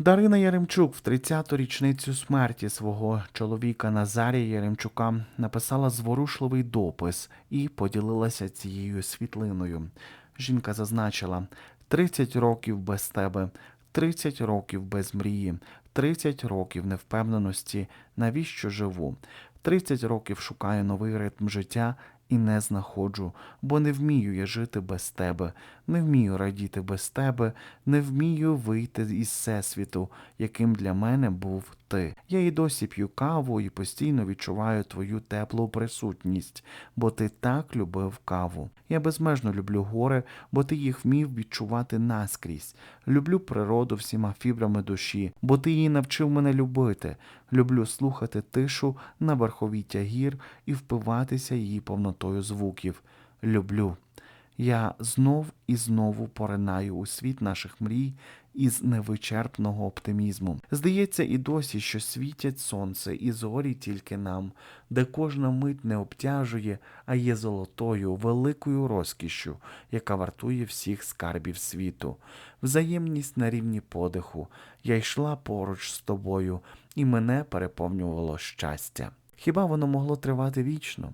Дарина Яремчук в 30-ту річницю смерті свого чоловіка Назарія Яремчука написала зворушливий допис і поділилася цією світлиною. Жінка зазначила: 30 років без тебе, 30 років без мрії, 30 років невпевненості, навіщо живу. 30 років шукаю новий ритм життя і не знаходжу, бо не вмію я жити без тебе, не вмію радіти без тебе, не вмію вийти із всесвіту, яким для мене був ти. Я і досі п'ю каву і постійно відчуваю твою теплу присутність, бо ти так любив каву. Я безмежно люблю гори, бо ти їх вмів відчувати наскрізь. Люблю природу всіма фібрами душі, бо ти її навчив мене любити. Люблю слухати тишу на верховіття гір і впиватися її повнотою звуків. Люблю. Я знов і знову поринаю у світ наших мрій із невичерпного оптимізму. Здається, і досі, що світять сонце і зорі тільки нам, де кожна мить не обтяжує, а є золотою, великою розкішшю, яка вартує всіх скарбів світу. Взаємність на рівні подиху. Я йшла поруч з тобою, і мене переповнювало щастя. Хіба воно могло тривати вічно?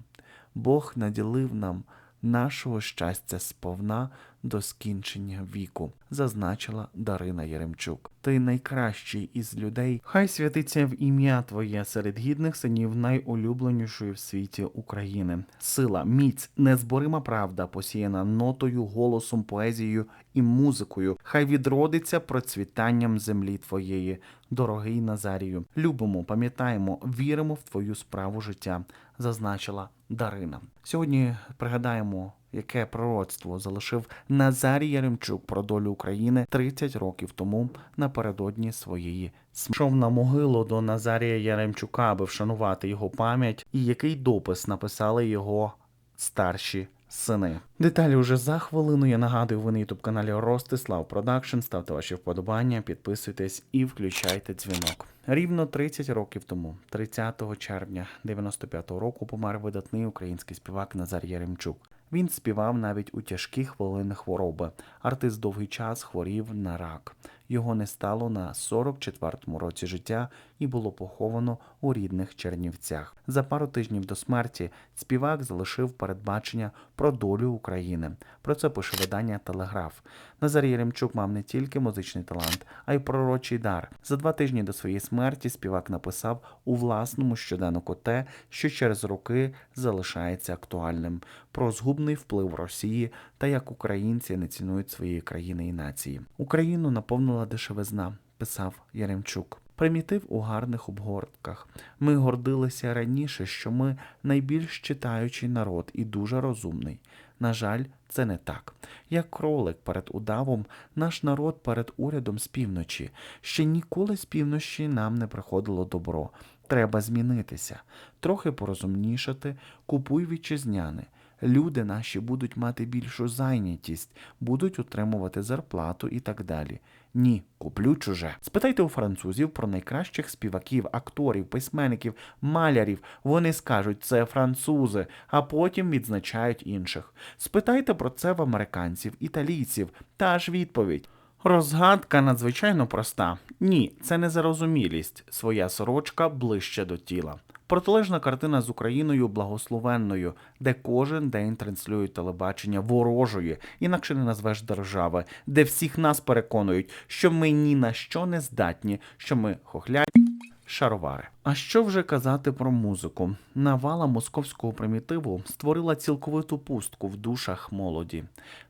Бог наділив нам нашого щастя сповна до скінчення віку, зазначила Дарина Яремчук. Ти найкращий із людей. Хай святиться в ім'я Твоє серед гідних синів найулюбленішої в світі України. Сила, міць, незборима правда, посіяна нотою, голосом, поезією і музикою. Хай відродиться процвітанням землі Твоєї, дорогий Назарію. Любимо, пам'ятаємо, віримо в Твою справу життя, зазначила Дарина. Сьогодні пригадаємо, яке пророцтво залишив Назарій Яремчук про долю України 30 років тому напередодні своєї. Йшов на могилу до Назарія Яремчука, аби вшанувати його пам'ять, і який допис написали його старші. Сини. Деталі вже за хвилину. Я нагадую, ви на ютуб каналі Ростислав Продакшн. Ставте ваші вподобання, підписуйтесь і включайте дзвінок. Рівно 30 років тому, 30 червня 95-го року, помер видатний український співак Назар Яремчук. Він співав навіть у тяжкі хвилини хвороби. Артист довгий час хворів на рак. Його не стало на 44-му році життя і було поховано у рідних Чернівцях. За пару тижнів до смерті співак залишив передбачення про долю України. Про це пише видання Телеграф. Назар Єремчук мав не тільки музичний талант, а й пророчий дар. За два тижні до своєї смерті співак написав у власному щоденнику те, що через роки залишається актуальним про згубний вплив Росії та як українці не цінують своєї країни і нації. Україну наповнила дешевизна, писав Яремчук. Примітив у гарних обгортках. Ми гордилися раніше, що ми найбільш читаючий народ і дуже розумний. На жаль, це не так. Як кролик перед удавом, наш народ перед урядом з півночі. Ще ніколи з півночі нам не приходило добро. Треба змінитися, трохи порозумнішати, купуй вітчизняне. Люди наші будуть мати більшу зайнятість, будуть отримувати зарплату і так далі. Ні, куплю чуже. Спитайте у французів про найкращих співаків, акторів, письменників, малярів. Вони скажуть, це французи, а потім відзначають інших. Спитайте про це в американців, італійців. Та ж відповідь. Розгадка надзвичайно проста. Ні, це не зарозумілість. Своя сорочка ближче до тіла. Протилежна картина з Україною благословенною, де кожен день транслюють телебачення ворожої, інакше не назвеш держави, де всіх нас переконують, що ми ні на що не здатні, що ми хохляні. Шаровари. А що вже казати про музику? Навала московського примітиву створила цілковиту пустку в душах молоді.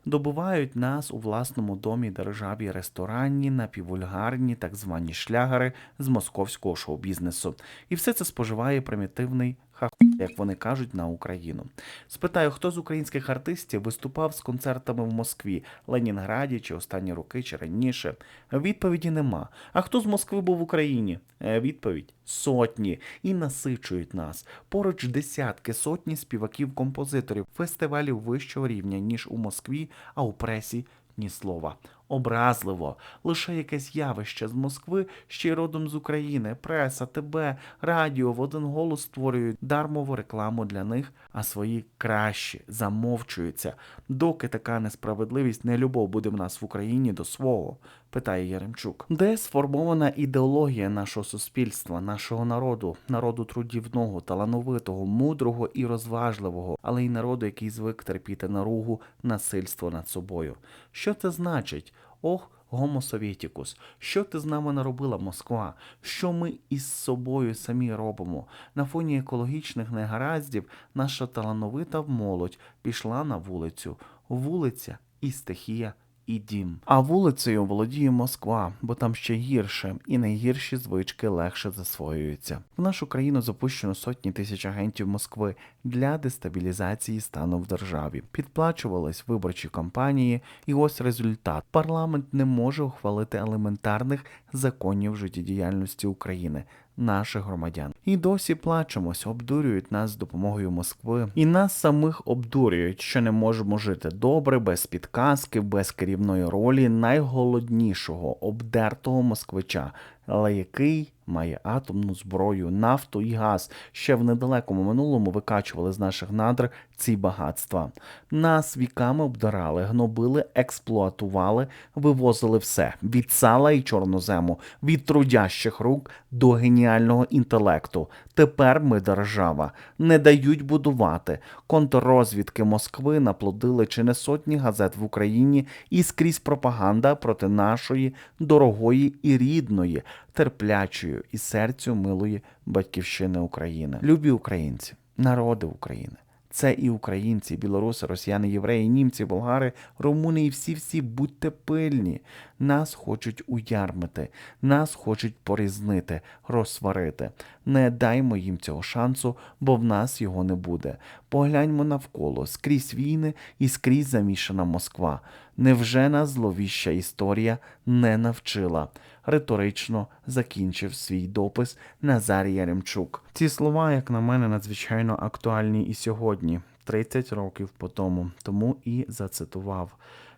Добувають нас у власному домі державі ресторанні, напівульгарні, так звані шлягари з московського шоу-бізнесу. І все це споживає примітивний хаху, як вони кажуть, на Україну. Спитаю, хто з українських артистів виступав з концертами в Москві, Ленінграді чи останні роки, чи раніше. Відповіді нема. А хто з Москви був в Україні? Е, Відповідь сотні і насичують нас. Поруч десятки, сотні співаків-композиторів, фестивалів вищого рівня, ніж у Москві, а у пресі ні слова. Образливо. Лише якесь явище з Москви, ще й родом з України, преса, ТБ, радіо в один голос створюють дармову рекламу для них, а свої кращі замовчуються. Доки така несправедливість, не любов буде в нас в Україні до свого, питає Яремчук. Де сформована ідеологія нашого суспільства, нашого народу, народу трудівного, талановитого, мудрого і розважливого, але й народу, який звик терпіти наругу, насильство над собою. Що це значить? Ох, Гомо Совєтікус, що ти з нами наробила, Москва? Що ми із собою самі робимо? На фоні екологічних негараздів наша талановита молодь пішла на вулицю. Вулиця і стихія. І дім. А вулицею володіє Москва, бо там ще гірше, і найгірші звички легше засвоюються. В нашу країну запущено сотні тисяч агентів Москви для дестабілізації стану в державі. Підплачувались виборчі кампанії, і ось результат: парламент не може ухвалити елементарних законів життєдіяльності України. Наших громадян. І досі плачемось, обдурюють нас з допомогою Москви, і нас самих обдурюють, що не можемо жити добре, без підказки, без керівної ролі найголоднішого обдертого москвича, але який має атомну зброю, нафту і газ. Ще в недалекому минулому викачували з наших надр ці багатства. Нас віками обдирали, гнобили, експлуатували, вивозили все від сала і чорнозему, від трудящих рук до геніального інтелекту. Тепер ми держава, не дають будувати. Контррозвідки Москви наплодили чи не сотні газет в Україні і скрізь пропаганда проти нашої дорогої і рідної, терплячої і серцю милої батьківщини України. Любі українці, народи України. Це і українці, білоруси, росіяни, євреї, німці, болгари, румуни і всі-всі будьте пильні. Нас хочуть уярмити, нас хочуть порізнити, розсварити. Не даймо їм цього шансу, бо в нас його не буде. Погляньмо навколо скрізь війни і скрізь замішана Москва. Невже нас зловіща історія не навчила? Риторично закінчив свій допис Назарій Яремчук. Ці слова, як на мене, надзвичайно актуальні і сьогодні, 30 років по тому, тому і зацитував.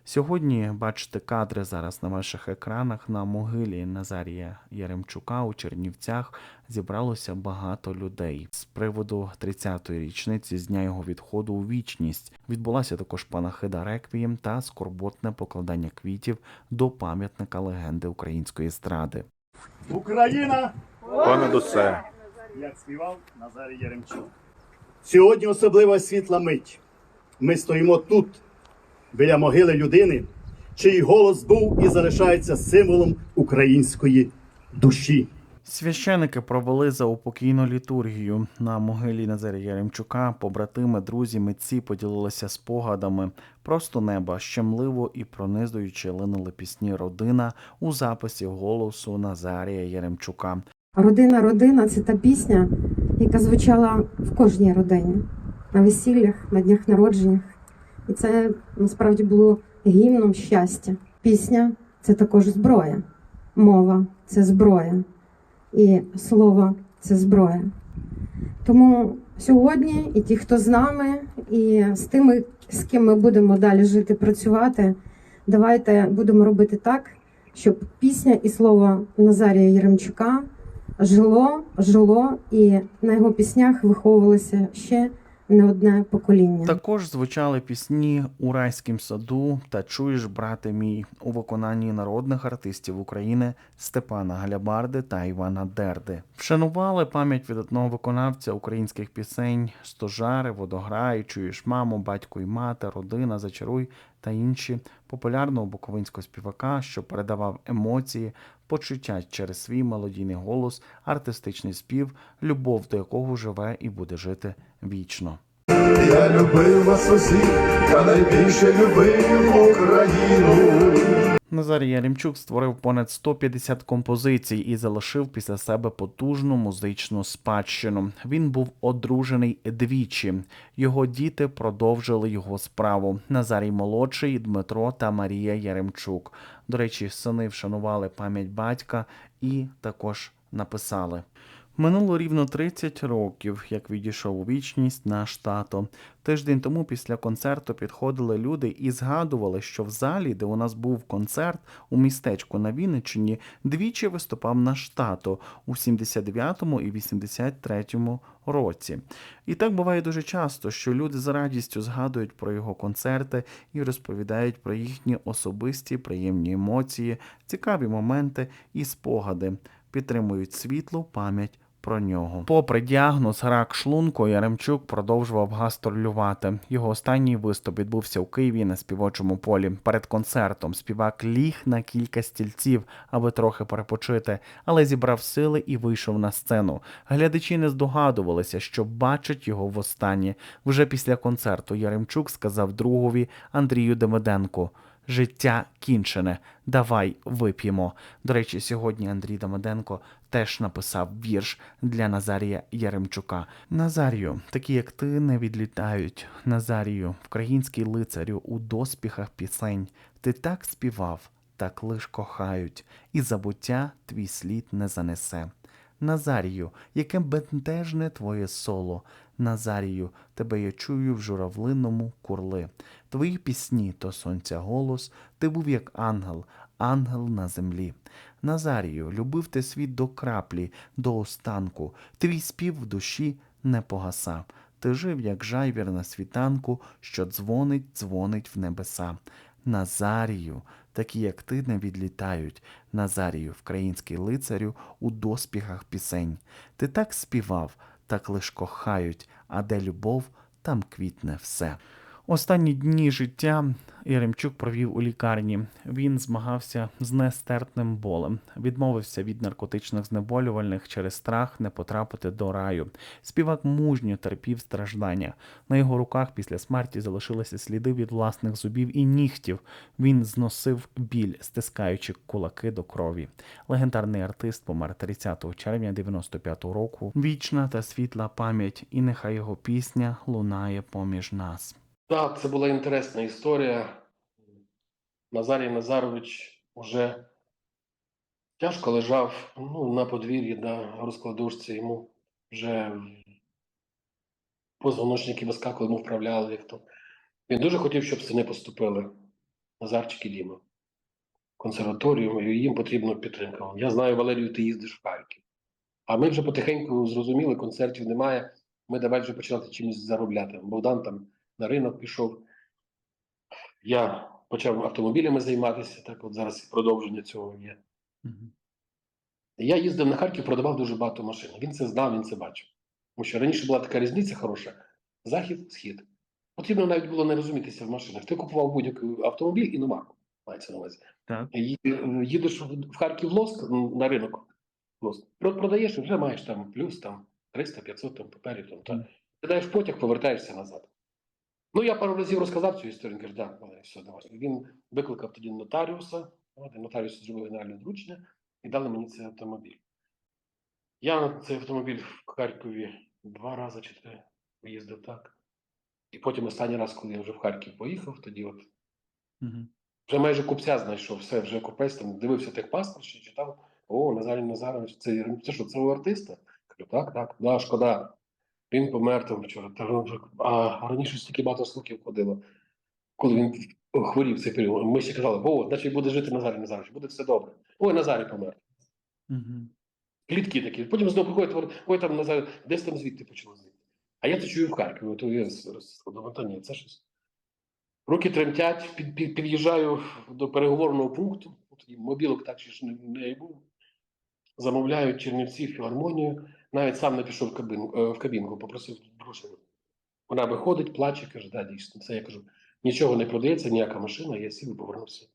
Сьогодні бачите кадри зараз на ваших екранах на могилі Назарія Яремчука у Чернівцях зібралося багато людей з приводу 30-ї річниці з дня його відходу у вічність. Відбулася також панахида реквієм та скорботне покладання квітів до пам'ятника легенди української естради. Україна, Понад усе. як співав Назарій Яремчук. Сьогодні особлива світла мить. Ми стоїмо тут, біля могили людини, чий голос був і залишається символом української душі. Священики провели заупокійну літургію на могилі Назарія Яремчука. Побратими, друзі, митці поділилися спогадами. Просто неба щемливо і пронизуючи линули пісні родина у записі голосу Назарія Яремчука. Родина, родина це та пісня, яка звучала в кожній родині на весіллях, на днях народженнях. І це насправді було гімном щастя. Пісня це також зброя, мова це зброя, і слово це зброя. Тому сьогодні і ті, хто з нами, і з тими, з ким ми будемо далі жити, працювати, давайте будемо робити так, щоб пісня і слово Назарія Єремчука жило, жило, і на його піснях виховувалося ще не одне покоління. Також звучали пісні у райськім саду та чуєш, брате мій у виконанні народних артистів України Степана Галябарди та Івана Дерди. Вшанували пам'ять від одного виконавця українських пісень Стожари, Водограй, Чуєш маму, батько і мати, родина, зачаруй та інші популярного буковинського співака, що передавав емоції, почуття через свій мелодійний голос, артистичний спів, любов до якого живе і буде жити вічно. Я любив вас усіх, я найбільше любив Україну. Назарій Яремчук створив понад 150 композицій і залишив після себе потужну музичну спадщину. Він був одружений двічі. Його діти продовжили його справу. Назарій молодший, Дмитро та Марія Яремчук. До речі, сини вшанували пам'ять батька і також написали. Минуло рівно 30 років, як відійшов у вічність наш тато. Тиждень тому після концерту підходили люди і згадували, що в залі, де у нас був концерт у містечку на Вінниччині, двічі виступав наш тато у 79-му і 83-му році. І так буває дуже часто, що люди з радістю згадують про його концерти і розповідають про їхні особисті приємні емоції, цікаві моменти і спогади, підтримують світлу пам'ять про нього. Попри діагноз рак шлунку, Яремчук продовжував гастролювати. Його останній виступ відбувся у Києві на співочому полі. Перед концертом співак ліг на кілька стільців, аби трохи перепочити, але зібрав сили і вийшов на сцену. Глядачі не здогадувалися, що бачать його востаннє. Вже після концерту Яремчук сказав другові Андрію Демиденку. Життя кінчене. Давай вип'ємо. До речі, сьогодні Андрій Дамаденко теж написав вірш для Назарія Яремчука. Назарію, такі як ти не відлітають. Назарію, український лицарю у доспіхах пісень. Ти так співав, так лиш кохають, і забуття твій слід не занесе. Назарію, яке бентежне твоє соло. Назарію, тебе я чую в журавлиному курли. Твої пісні то сонця голос, ти був як ангел, ангел на землі. Назарію, любив ти світ до краплі, до останку. Твій спів в душі не погасав. Ти жив, як жайвір на світанку, що дзвонить, дзвонить в небеса. Назарію, такі як ти не відлітають. Назарію, український лицарю у доспіхах пісень. Ти так співав, так лиш кохають, а де любов, там квітне все. Останні дні життя Яремчук провів у лікарні. Він змагався з нестерпним болем, відмовився від наркотичних знеболювальних через страх не потрапити до раю. Співак мужньо терпів страждання. На його руках після смерті залишилися сліди від власних зубів і нігтів. Він зносив біль, стискаючи кулаки до крові. Легендарний артист помер 30 червня 95-го року. Вічна та світла пам'ять, і нехай його пісня лунає поміж нас. Так, це була інтересна історія. Назарій Назарович уже тяжко лежав ну, на подвір'ї на розкладушці. Йому вже позвоночники вискакували, йому вправляли їх. Він дуже хотів, щоб сини поступили. Назарчик і Діма. Консерваторію, і їм потрібна підтримка. Я знаю, Валерію, ти їздиш в Харків. А ми вже потихеньку зрозуміли, концертів немає. Ми давай вже починати чимось заробляти. Богдан там на ринок пішов. Я почав автомобілями займатися, так от зараз продовження цього є. Я їздив на Харків, продавав дуже багато машин. Він це знав, він це бачив. Тому що раніше була така різниця хороша: захід, схід. Потрібно навіть було не розумітися в машинах. Ти купував будь-який автомобіль і номарку. Мається на увазі. Так. Їдеш в Харків Лоск на ринок. Лоск. Продаєш і вже маєш там плюс там 300-500 там паперів. Там, та. Ти даєш потяг, повертаєшся назад. Ну, я пару разів розказав цю історію. Він каже, да, все, давай. Він викликав тоді нотаріуса, от, нотаріус зробив генеральне доручення і дали мені цей автомобіль. Я на цей автомобіль в Харкові два рази чи три їздив так. І потім останній раз, коли я вже в Харків поїхав, тоді от Угу. вже майже купця знайшов, все, вже купець там дивився техпаспорт, ще читав. О, Назарій Назарович, це, це що, це у артиста? Кажу, так, так, да, шкода. Він помер там вчора. Та, а раніше стільки багато слухів ходило, коли він хворів цей період. Ми ще казали, о, значить буде жити Назарій Назарович, буде все добре. Ой, Назарій помер. Угу. Клітки такі. Потім знову приходять, ой, там Назарій, десь там звідти почало звідти. А я це чую в Харкові, то я думаю, та ні, це щось. Руки тремтять, під, під, під'їжджаю до переговорного пункту, тоді мобілок так ще ж не, не був. Замовляю Чернівці філармонію, навіть сам не пішов в кабінку, е, в кабінку, попросив грошей. Вона виходить, плаче, каже, да, дійсно. Це я кажу, нічого не продається, ніяка машина, я сів і повернувся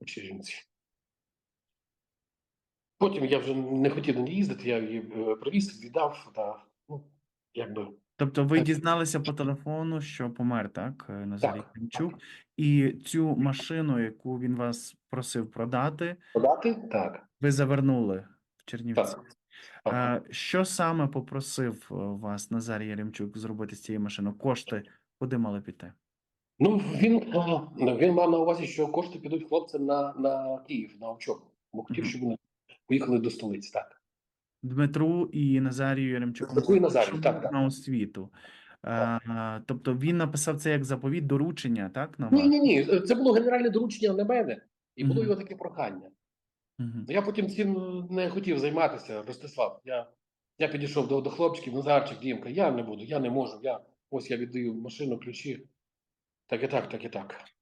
у Чернівці. Потім я вже не хотів на ній їздити, я її е, привіз, віддав, та, ну, якби. Тобто ви Так. дізналися по телефону, що помер, так, е, Назарій Кремчук, і цю машину, яку він вас просив продати, Подати? Так. ви завернули в Чернівці. Так. Що саме попросив е, вас Назарій Яремчук зробити з цією машиною? Кошти куди мали піти? Ну, він, е, він мав на увазі, що кошти підуть хлопцям на, на Київ, на учобу. Бо хотів, щоб вони поїхали до столиці, так. Дмитру і Назарію Яремчуку Дмитру і Назарію, так, так. на освіту. Е, тобто він написав це як заповіт доручення, так? На Ні, вас? ні, ні. Це було генеральне доручення на мене, і було його таке прохання. Мгм. Я потім цим не хотів займатися, Ростислав. Я, я підійшов до, до хлопчиків, Назарчик, Дімка, я не буду, я не можу. Я, ось я віддаю машину, ключі. Так і так, так і так.